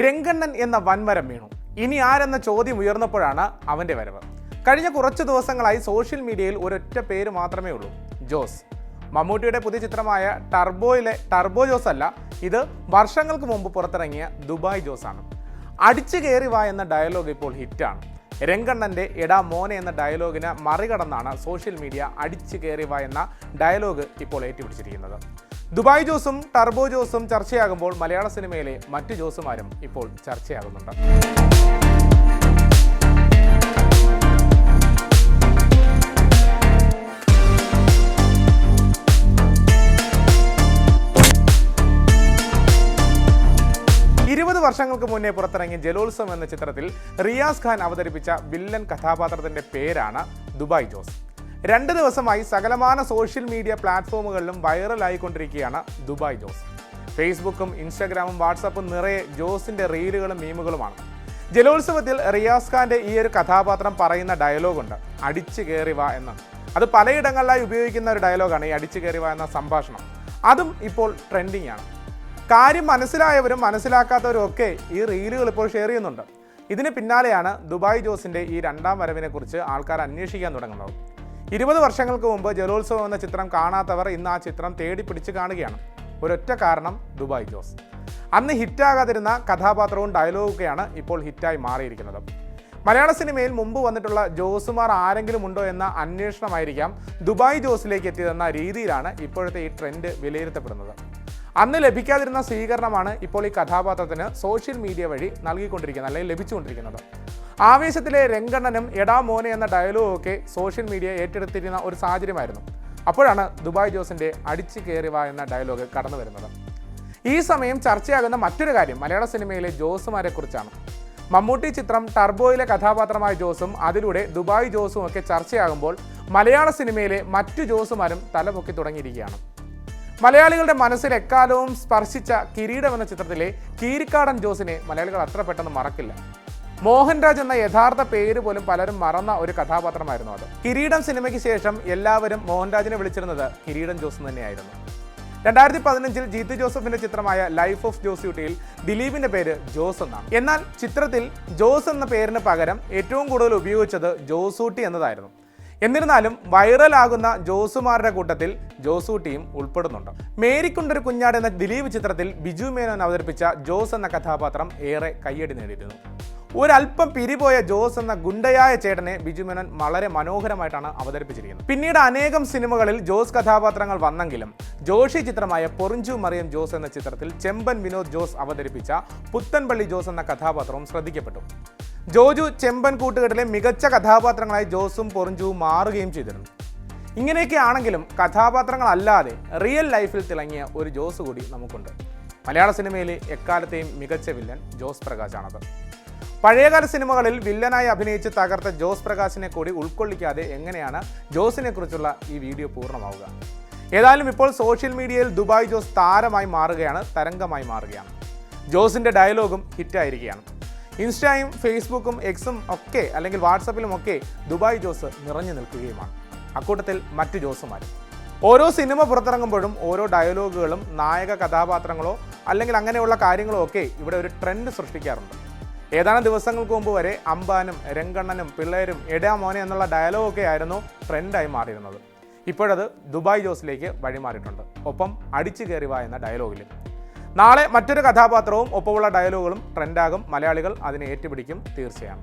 രംഗണ്ണൻ എന്ന വൻമരം വീണു. ഇനി ആരെന്ന ചോദ്യം ഉയർന്നപ്പോഴാണ് അവന്റെ വരവ്. കഴിഞ്ഞ കുറച്ച് ദിവസങ്ങളായി സോഷ്യൽ മീഡിയയിൽ ഒരൊറ്റ പേര് മാത്രമേ ഉള്ളൂ ജോസ്. മമ്മൂട്ടിയുടെ പുതിയ ചിത്രമായ ടർബോയിലെ ടർബോ ജോസ് അല്ല ഇത് വർഷങ്ങൾക്ക് മുമ്പ് പുറത്തിറങ്ങിയ ദുബായ് ജോസ് ആണ് അടിച്ചു കയറി വാ എന്ന ഡയലോഗ് ഇപ്പോൾ ഹിറ്റാണ്. രംഗണ്ണന്റെ എടാ മോനെ എന്ന ഡയലോഗിനെ മറികടന്നാണ് സോഷ്യൽ മീഡിയ അടിച്ചു കയറി വാ എന്ന ഡയലോഗ് ഇപ്പോൾ ഏറ്റുപിടിച്ചിരിക്കുന്നത്. ദുബായ് ജോസും ടർബോ ജോസും ചർച്ചയാകുമ്പോൾ മലയാള സിനിമയിലെ മറ്റു ജോസുമാരും ഇപ്പോൾ ചർച്ചയാകുന്നുണ്ട്. ഇരുപത് വർഷങ്ങൾക്ക് മുന്നേ പുറത്തിറങ്ങിയ ജലോത്സവം എന്ന ചിത്രത്തിൽ റിയാസ് ഖാൻ അവതരിപ്പിച്ച വില്ലൻ കഥാപാത്രത്തിന്റെ പേരാണ് ദുബായ് ജോസ്. രണ്ട് ദിവസമായി സകലമാന സോഷ്യൽ മീഡിയ പ്ലാറ്റ്ഫോമുകളിലും വൈറലായിക്കൊണ്ടിരിക്കുകയാണ് ദുബായ് ജോസ്. ഫേസ്ബുക്കും ഇൻസ്റ്റാഗ്രാമും വാട്സപ്പും നിറയെ ജോസിന്റെ റീലുകളും മീമുകളുമാണ്. ജലോത്സവത്തിൽ റിയാസ് ഖാന്റെ ഈ ഒരു കഥാപാത്രം പറയുന്ന ഡയലോഗുണ്ട് അടിച്ചു കയറി വാ എന്ന്. അത് പലയിടങ്ങളിലായി ഉപയോഗിക്കുന്ന ഒരു ഡയലോഗാണ് ഈ അടിച്ചു കയറി വാ എന്ന സംഭാഷണം. അതും ഇപ്പോൾ ട്രെൻഡിങ് ആണ് കാര്യം മനസ്സിലായവരും മനസ്സിലാക്കാത്തവരും ഒക്കെ ഈ റീലുകൾ ഇപ്പോൾ ഷെയർ ചെയ്യുന്നുണ്ട്. ഇതിന് പിന്നാലെയാണ് ദുബായ് ജോസിന്റെ ഈ രണ്ടാം വരവിനെ കുറിച്ച് ആൾക്കാർ അന്വേഷിക്കാൻ തുടങ്ങുന്നത്. ഇരുപത് വർഷങ്ങൾക്ക് മുമ്പ് ജലോത്സവം എന്ന ചിത്രം കാണാത്തവർ ഇന്ന് ആ ചിത്രം തേടി പിടിച്ച് കാണുകയാണ്. ഒരൊറ്റ കാരണം ദുബായ് ജോസ്. അന്ന് ഹിറ്റാകാതിരുന്ന കഥാപാത്രവും ഡയലോഗൊക്കെയാണ് ഇപ്പോൾ ഹിറ്റായി മാറിയിരിക്കുന്നത്. മലയാള സിനിമയിൽ മുമ്പ് വന്നിട്ടുള്ള ജോസുമാർ ആരെങ്കിലും ഉണ്ടോ എന്ന അന്വേഷണമായിരിക്കാം ദുബായ് ജോസിലേക്ക് എത്തിയതെന്ന രീതിയിലാണ് ഇപ്പോഴത്തെ ഈ ട്രെൻഡ് വിലയിരുത്തപ്പെടുന്നത്. അന്ന് ലഭിക്കാതിരുന്ന സ്വീകരണമാണ് ഇപ്പോൾ ഈ കഥാപാത്രത്തിന് സോഷ്യൽ മീഡിയ വഴി നൽകിക്കൊണ്ടിരിക്കുന്നത് അല്ലെങ്കിൽ ലഭിച്ചുകൊണ്ടിരിക്കുന്നത്. ആവേശത്തിലെ രംഗണ്ണനും എടാ മോനെ എന്ന ഡയലോഗൊക്കെ സോഷ്യൽ മീഡിയ ഏറ്റെടുത്തിരുന്ന ഒരു സാഹചര്യമായിരുന്നു. അപ്പോഴാണ് ദുബായ് ജോസിന്റെ അടിച്ചു കയറി വാ എന്ന ഡയലോഗ് കടന്നു വരുന്നത്. ഈ സമയം ചർച്ചയാകുന്ന മറ്റൊരു കാര്യം മലയാള സിനിമയിലെ ജോസുമാരെ കുറിച്ചാണ്. മമ്മൂട്ടി ചിത്രം ടർബോയിലെ കഥാപാത്രമായ ജോസും അതിലൂടെ ദുബായ് ജോസും ഒക്കെ ചർച്ചയാകുമ്പോൾ മലയാള സിനിമയിലെ മറ്റു ജോസുമാരും തലപൊക്കി തുടങ്ങിയിരിക്കുകയാണ്. മലയാളികളുടെ മനസ്സിൽ എക്കാലവും സ്പർശിച്ച കിരീടം എന്ന ചിത്രത്തിലെ കീരിക്കാടൻ ജോസിനെ മലയാളികൾ അത്ര പെട്ടെന്ന് മറക്കില്ല. മോഹൻരാജ് എന്ന യഥാർത്ഥ പേര് പോലും പലരും മറന്ന ഒരു കഥാപാത്രമായിരുന്നു അത്. കിരീടം സിനിമയ്ക്ക് ശേഷം എല്ലാവരും മോഹൻരാജിനെ വിളിച്ചിരുന്നത് കിരീടം ജോസ് തന്നെയായിരുന്നു. രണ്ടായിരത്തി പതിനഞ്ചിൽ ജീത്തു ജോസഫിന്റെ ചിത്രമായ ലൈഫ് ഓഫ് ജോസ്യൂട്ടിയിൽ ദിലീപിന്റെ പേര് ജോസ് എന്നാണ്. എന്നാൽ ചിത്രത്തിൽ ജോസ് എന്ന പേരിന് പകരം ഏറ്റവും കൂടുതൽ ഉപയോഗിച്ചത് ജോസൂട്ടി എന്നതായിരുന്നു. എന്നിരുന്നാലും വൈറലാകുന്ന ജോസുമാരുടെ കൂട്ടത്തിൽ ജോസൂട്ടിയും ഉൾപ്പെടുന്നുണ്ട്. മേരിക്കുണ്ടൊരു കുഞ്ഞാട് എന്ന ദിലീപ് ചിത്രത്തിൽ ബിജു മേനോൻ അവതരിപ്പിച്ച ജോസ് എന്ന കഥാപാത്രം ഏറെ കയ്യടി നേടിയിരുന്നു. ഒരല്പം പിരിപോയ ജോസ് എന്ന ഗുണ്ടയായ ചേട്ടനെ ബിജു മേനോൻ വളരെ മനോഹരമായിട്ടാണ് അവതരിപ്പിച്ചിരിക്കുന്നത്. പിന്നീട് അനേകം സിനിമകളിൽ ജോസ് കഥാപാത്രങ്ങൾ വന്നെങ്കിലും ജോഷി ചിത്രമായ പൊറിഞ്ചു മറിയം ജോസ് എന്ന ചിത്രത്തിൽ ചെമ്പൻ വിനോദ് ജോസ് അവതരിപ്പിച്ച പുത്തൻപള്ളി ജോസ് എന്ന കഥാപാത്രവും ശ്രദ്ധിക്കപ്പെട്ടു. ജോജു ചെമ്പൻ കൂട്ടുകെട്ടിലെ മികച്ച കഥാപാത്രങ്ങളായി ജോസും പൊറിഞ്ചുവും മാറുകയും ചെയ്തിരുന്നു. ഇങ്ങനെയൊക്കെ ആണെങ്കിലും കഥാപാത്രങ്ങളല്ലാതെ റിയൽ ലൈഫിൽ തിളങ്ങിയ ഒരു ജോസ് കൂടി നമുക്കുണ്ട്. മലയാള സിനിമയിലെ എക്കാലത്തെയും മികച്ച വില്ലൻ ജോസ് പ്രകാശാണത്. പഴയകാല സിനിമകളിൽ വില്ലനായി അഭിനയിച്ച് തകർത്ത ജോസ് പ്രകാശിനെ കൂടി ഉൾക്കൊള്ളിക്കാതെ എങ്ങനെയാണ് ജോസിനെ കുറിച്ചുള്ള ഈ വീഡിയോ പൂർണമാവുക? ഏതായാലും ഇപ്പോൾ സോഷ്യൽ മീഡിയയിൽ ദുബായ് ജോസ് താരമായി മാറുകയാണ് തരംഗമായി മാറുകയാണ്. ജോസിന്റെ ഡയലോഗും ഹിറ്റായിരിക്കുകയാണ്. ഇൻസ്റ്റയും ഫേസ്ബുക്കും എക്സും ഒക്കെ അല്ലെങ്കിൽ വാട്സപ്പിലും ഒക്കെ ദുബായ് ജോസ് നിറഞ്ഞു നിൽക്കുകയുമാണ്. അക്കൂട്ടത്തിൽ മറ്റു ജോസുമാരും. ഓരോ സിനിമ പുറത്തിറങ്ങുമ്പോഴും ഓരോ ഡയലോഗുകളും നായക കഥാപാത്രങ്ങളോ അല്ലെങ്കിൽ അങ്ങനെയുള്ള കാര്യങ്ങളോ ഒക്കെ ഇവിടെ ഒരു ട്രെൻഡ് സൃഷ്ടിക്കാറുണ്ട്. ഏതാനും ദിവസങ്ങൾക്ക് മുമ്പ് വരെ അമ്പാനും രംഗണ്ണനും പിള്ളേരും എടാ മോനെ എന്നുള്ള ഡയലോഗൊക്കെ ആയിരുന്നു ട്രെൻഡായി മാറിയിരുന്നത്. ഇപ്പോഴത് ദുബായ് ജോസിലേക്ക് വഴിമാറിയിട്ടുണ്ട്. ഒപ്പം അടിച്ചു കയറി വാ എന്ന ഡയലോഗിൽ നാളെ മറ്റൊരു കഥാപാത്രവും ഒപ്പമുള്ള ഡയലോഗുകളും ട്രെൻഡാകും മലയാളികൾ അതിനെ ഏറ്റുപിടിക്കും തീർച്ചയാണ്